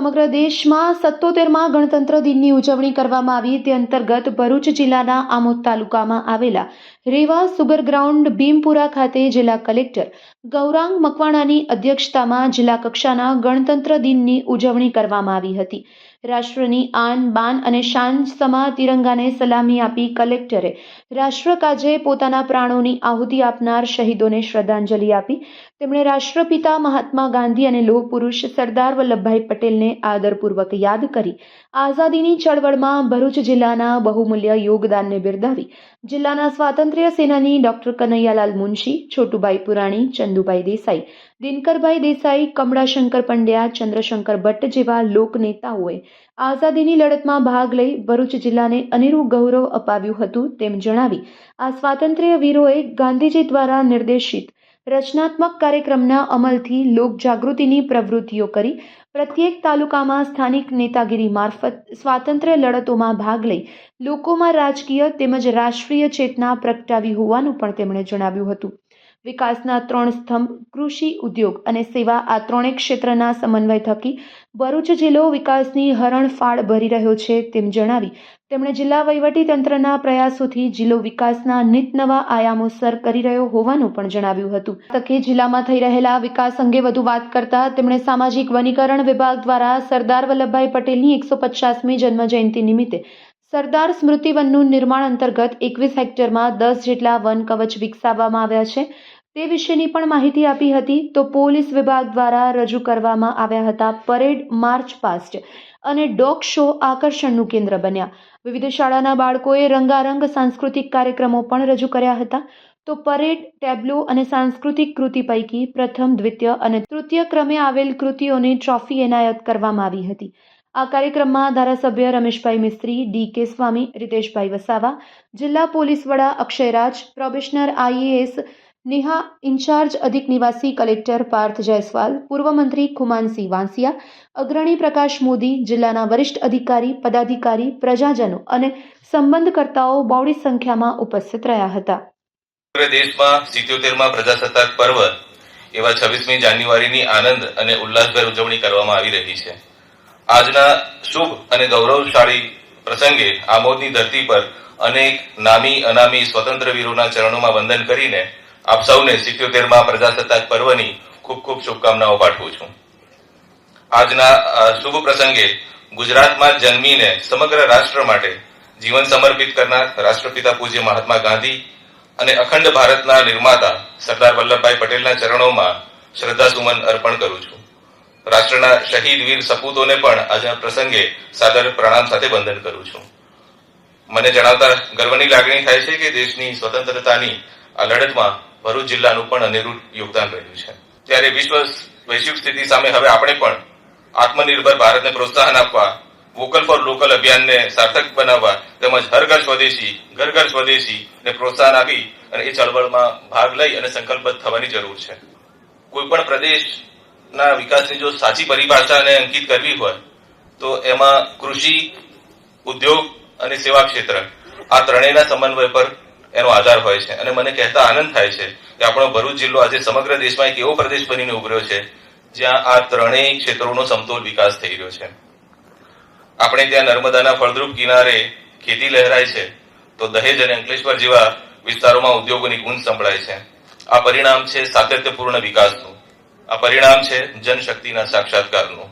સમગ્ર દેશમાં સત્તોતેરમાં ગણતંત્ર દિનની ઉજવણી કરવામાં આવી. તે અંતર્ગત ભરૂચ જિલ્લાના આમોદ તાલુકામાં આવેલા રેવા સુગર ગ્રાઉન્ડ ભીમપુરા ખાતે જિલ્લા કલેક્ટર ગૌરાંગ મકવાણાની અધ્યક્ષતામાં જિલ્લા કક્ષાના ગણતંત્ર દિનની ઉજવણી કરવામાં આવી હતી. રાષ્ટ્રની આન, બાન અને શાન સમા તિરંગાને સલામી આપી કલેક્ટરે. રાષ્ટ્ર કાજે પોતાના પ્રાણોની આહુતિ આપનાર શહીદોને શ્રદ્ધાંજલિ આપી. તેમણે રાષ્ટ્રપિતા મહાત્મા ગાંધી અને લોહ પુરુષ સરદાર વલ્લભભાઈ પટેલને આદરપૂર્વક યાદ કરી. આઝાદીની ચળવળમાં ભરૂચ જિલ્લાના બહુમૂલ્ય યોગદાનને બિરદાવી. જિલ્લાના સ્વાતંત્ર્ય સેનાની ડોક્ટર કનૈયાલાલ મુનશી, છોટુભાઈ પુરાણી, ચંદુભાઈ દેસાઈ દિનકરભાઈ દેસાઈ, કમળાશંકર પંડ્યા, ચંદ્રશંકર ભટ્ટ જેવા લોકનેતાઓએ આઝાદીની લડતમાં ભાગ લઈ ભરૂચ જિલ્લાને અનેરું ગૌરવ અપાવ્યું હતું તેમ જણાવી આ સ્વાતંત્ર્ય વીરોએ ગાંધીજી દ્વારા નિર્દેશિત રચનાત્મક કાર્યક્રમના અમલથી લોકજાગૃતિની પ્રવૃત્તિઓ કરી પ્રત્યેક તાલુકામાં સ્થાનિક નેતાગીરી મારફત સ્વાતંત્ર્ય લડતોમાં ભાગ લઈ લોકોમાં રાજકીય તેમજ રાષ્ટ્રીય ચેતના પ્રગટાવી હોવાનું પણ તેમણે જણાવ્યું હતું. વિકાસના ત્રણ સ્તંભ, કૃષિ, ઉદ્યોગ અને સેવા આ ત્રણેય ક્ષેત્રના સમન્વય થકી ભરૂચ જિલ્લો વિકાસની હરણફાળ ભરી રહ્યો છે તેમ જણાવી તેમણે જિલ્લા વહીવટી તંત્રના પ્રયાસોથી જિલ્લો વિકાસના નિતનવા આયામો સર કરી રહ્યો હોવાનું પણ જણાવ્યું હતું. તકે જિલ્લામાં થઈ રહેલા વિકાસ અંગે વધુ વાત કરતા તેમણે સામાજિક વનીકરણ વિભાગ દ્વારા સરદાર વલ્લભભાઈ પટેલની એકસો પચાસમી જન્મજયંતિ નિમિત્તે સરદાર સ્મૃતિ વનનું નિર્માણ અંતર્ગત એકવીસ હેક્ટરમાં દસ જેટલા વન કવચ વિકસાવવામાં આવ્યા છે. તે વિશેની પણ માહિતી આપી હતી તો પોલીસ વિભાગ દ્વારા રજૂ કરવામાં આવ્યા હતા પરેડ માર્ચ પાસ્ટ અને ડોગ શો આકર્ષણનું કેન્દ્ર બન્યા. વિવિધ શાળાના બાળકોએ રંગારંગ સાંસ્કૃતિક કાર્યક્રમો પણ રજૂ કર્યા હતા. તો પરેડ ટેબ્લો અને સાંસ્કૃતિક કૃતિ પૈકી પ્રથમ, દ્વિતીય અને તૃતીય ક્રમે આવેલ કૃતિઓને ટ્રોફી એનાયત કરવામાં આવી હતી. આ કાર્યક્રમમાં ધારાસભ્ય રમેશભાઈ મિસ્ત્રી, ડી કે સ્વામી, રીતેશભાઈ વસાવા, જિલ્લા પોલીસ વડા Akshayraj, probationer IAS Neha in-charge અધિક નિવાસી કલેક્ટર પાર્થ જયસ્વાલ, પૂર્વ મંત્રી ખુમાનસિંહ વાંસિયા, અગ્રણી પ્રકાશ મોદી, જિલ્લાના વરિષ્ઠ અધિકારી, પદાધિકારી, પ્રજાજનો અને સંબંધકર્તાઓ બહોળી સંખ્યામાં ઉપસ્થિત રહ્યા હતા. દેશમાં સિત્યોતેરમાં પ્રજાસત્તાક પર્વ એવા છવ્વીસમી જાન્યુઆરીની આનંદ અને ઉલ્લાસભેર ઉજવણી કરવામાં આવી રહી છે. આજના શુભ અને ગૌરવશાળી પ્રસંગે આમોદની ધરતી પર અનેક નામી, અનામી સ્વતંત્ર વીરોના ચરણોમાં વંદન કરીને આપ સૌને સિત્યોતેરમાં પ્રજાસત્તાક પર્વની ખૂબ ખૂબ શુભકામનાઓ પાઠવું છું. આજના શુભ પ્રસંગે ગુજરાતમાં જન્મીને સમગ્ર રાષ્ટ્ર માટે જીવન સમર્પિત કરનાર રાષ્ટ્રપિતા પૂજ્ય મહાત્મા ગાંધી અને અખંડ ભારતના નિર્માતા સરદાર વલ્લભભાઈ પટેલના ચરણોમાં શ્રદ્ધાસુમન અર્પણ કરું છું. રાષ્ટ્રના શહીદ વીર સપૂતોને પણ આજના પ્રસંગે સાદર પ્રણામ સાથે વંદન કરું છું. મને જણાવતા ગર્વની લાગણી થાય છે કે દેશની સ્વતંત્રતાની આ લડતમાં ભરૂચ જિલ્લાનું પણ અનેરું યોગદાન રહ્યું છે. ત્યારે વિશ્વ વૈશ્વિક સ્થિતિ સામે હવે આપણે પણ આત્મનિર્ભર ભારતને પ્રોત્સાહન આપવા, વોકલ ફોર લોકલ અભિયાનને સાર્થક બનાવવા તેમજ હર ઘર સ્વદેશી, ઘર ઘર સ્વદેશી ને પ્રોત્સાહન આપી અને એ ચળવળમાં ભાગ લઈ અને સંકલ્પ થવાની જરૂર છે. કોઈ પણ પ્રદેશના વિકાસની જો સાચી પરિભાષાને અંકિત કરવી હોય, તો એમાં કૃષિ, ઉદ્યોગ અને સેવા ક્ષેત્ર આ ત્રણેયના સમન્વય પર એનો આધાર હોય છે. અને મને કહેતા આનંદ થાય છે કે આપણો ભરૂચ જિલ્લો આજે સમગ્ર દેશમાં એક એવો પ્રદેશ બનીને ઉભર્યો છે, જ્યાં આ ત્રણેય ક્ષેત્રોનો સમતોલ વિકાસ થઈ રહ્યો છે. આપણે ત્યાં નર્મદાના ફળદ્રુપ કિનારે ખેતી લહેરાય છે, તો દહેજ અને અંકલેશ્વર જેવા વિસ્તારોમાં ઉદ્યોગોની ગુંજ સંભળાય છે. આ પરિણામ છે સાતત્યપૂર્ણ વિકાસનું. આ પરિણામ છે જનશક્તિના સાક્ષાત્કારનું.